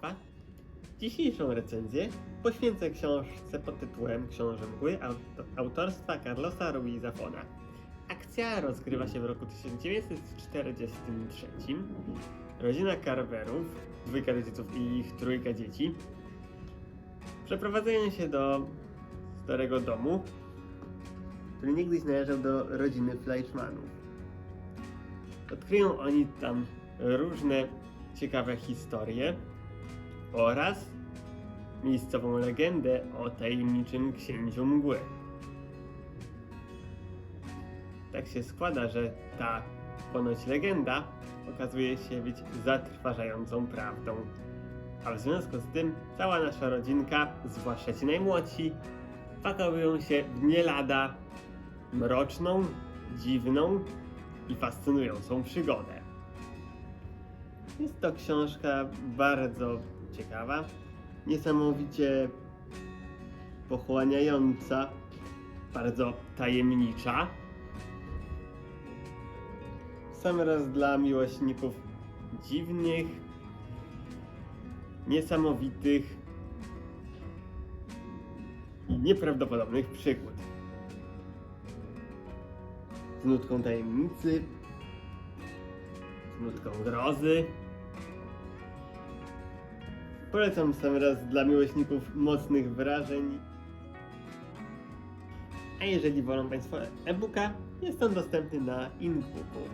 Państwa. Dzisiejszą recenzję poświęcę książce pod tytułem Książę Mgły aut- autorstwa Carlosa Ruiz Zafona. Akcja rozgrywa się w roku 1943. Rodzina Carverów, dwójka rodziców i ich trójka dzieci, przeprowadzają się do starego domu, który niegdyś należał do rodziny Fleischmannów. Odkryją oni tam różne ciekawe historie oraz miejscową legendę o tajemniczym księciu mgły. Tak się składa, że ta ponoć legenda okazuje się być zatrważającą prawdą. A w związku z tym cała nasza rodzinka, zwłaszcza ci najmłodsi, pakowują się w nie mroczną, dziwną i fascynującą przygodę. Jest to książka bardzo ciekawa, niesamowicie pochłaniająca, bardzo tajemnicza. Sam raz dla miłośników dziwnych, niesamowitych i nieprawdopodobnych przygód. Z nutką tajemnicy, z nutką grozy. Polecam sam raz dla miłośników mocnych wrażeń. A jeżeli wolą Państwo e-booka, jest on dostępny na Inkbooku.